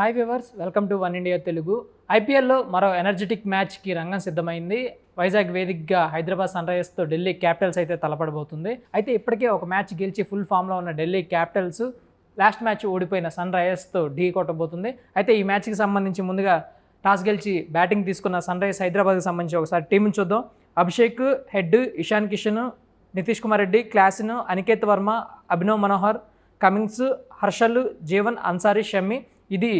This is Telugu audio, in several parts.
Hi viewers welcome to one India Telugu ఐపీఎల్లో మరో ఎనర్జెటిక్ మ్యాచ్కి రంగం సిద్ధమైంది. వైజాగ్ వేదికగా హైదరాబాద్ సన్ రైజర్స్తో ఢిల్లీ క్యాపిటల్స్ అయితే తలపడబోతుంది. అయితే ఇప్పటికే ఒక మ్యాచ్ గెలిచి ఫుల్ ఫామ్లో ఉన్న ఢిల్లీ క్యాపిటల్స్ లాస్ట్ మ్యాచ్ ఓడిపోయిన సన్ రైజర్స్తో ఢీ కొట్టబోతుంది. అయితే ఈ మ్యాచ్కి సంబంధించి ముందుగా టాస్ గెలిచి బ్యాటింగ్ తీసుకున్న సన్ రైజర్స్ హైదరాబాద్కి సంబంధించి ఒకసారి టీంని చూద్దాం. Abhishek Head Ishan Kishan Nitish Kumar Reddy Klaasen Aniket Varma Abhinav Manohar Cummins Harshal Jeevan Ansari Shami ఇది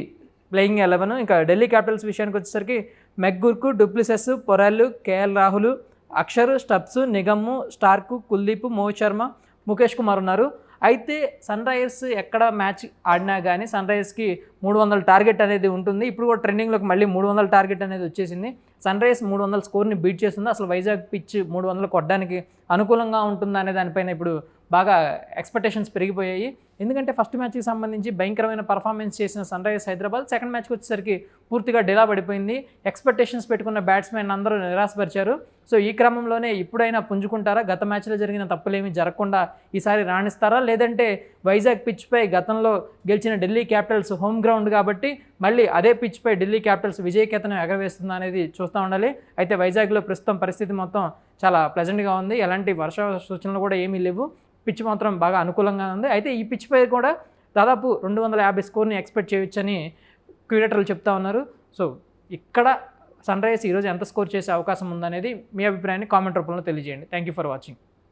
ప్లేయింగ్ ఎలెవెన్ ఇంకా ఢిల్లీ క్యాపిటల్స్ విషయానికి వచ్చేసరికి McGurk Du Plessis Porel KL Rahul Axar Stubbs Nigam Starc Kuldeep Mohit Sharma Mukesh Kumar ఉన్నారు. అయితే సన్ రైజర్స్ ఎక్కడ మ్యాచ్ ఆడినా కానీ సన్ రైజర్స్కి మూడు వందల టార్గెట్ అనేది ఉంటుంది. ఇప్పుడు కూడా ట్రెండింగ్లోకి మళ్ళీ మూడు వందల టార్గెట్ అనేది వచ్చేసింది. సన్ రైజర్స్ మూడు వందల స్కోర్ని బీట్ చేస్తుంది. అసలు వైజాగ్ పిచ్ మూడు వందలు కొట్టడానికి అనుకూలంగా ఉంటుందనే అనే దానిపైన ఇప్పుడు బాగా ఎక్స్పెక్టేషన్స్ పెరిగిపోయాయి. ఎందుకంటే ఫస్ట్ మ్యాచ్కి సంబంధించి భయంకరమైన పర్ఫార్మెన్స్ చేసిన సన్ రైజర్స్ హైదరాబాద్ సెకండ్ మ్యాచ్కి వచ్చేసరికి పూర్తిగా డిలా పడిపోయింది. ఎక్స్పెక్టేషన్స్ పెట్టుకున్న బ్యాట్స్మెన్ అందరూ నిరాశపరిచారు. సో ఈ క్రమంలోనే ఇప్పుడైనా పుంజుకుంటారా? గత మ్యాచ్లో జరిగిన తప్పులేమీ జరగకుండా ఈసారి రాణిస్తారా? లేదంటే వైజాగ్ పిచ్పై గతంలో గెలిచిన ఢిల్లీ క్యాపిటల్స్ హోమ్ గ్రౌండ్ కాబట్టి మళ్ళీ అదే పిచ్పై ఢిల్లీ క్యాపిటల్స్ విజయకేతనం ఎగరవేస్తుందా అనేది చూస్తూ ఉండాలి. అయితే వైజాగ్లో ప్రస్తుతం పరిస్థితి మొత్తం చాలా ప్లెజెంట్గా ఉంది. ఎలాంటి వర్ష సూచనలు కూడా ఏమీ లేవు. పిచ్ మాత్రం బాగా అనుకూలంగా ఉంది. అయితే ఈ పిచ్పై కూడా దాదాపు రెండు వందల యాభై స్కోర్ని ఎక్స్పెక్ట్ చేయొచ్చని క్యూరేటర్లు చెప్తా ఉన్నారు. సో ఇక్కడ సన్ రైజర్స్ ఈరోజు ఎంత స్కోర్ చేసే అవకాశం ఉందనేది మీ అభిప్రాయాన్ని కామెంట్ రూపంలో తెలియజేయండి. Thank you for watching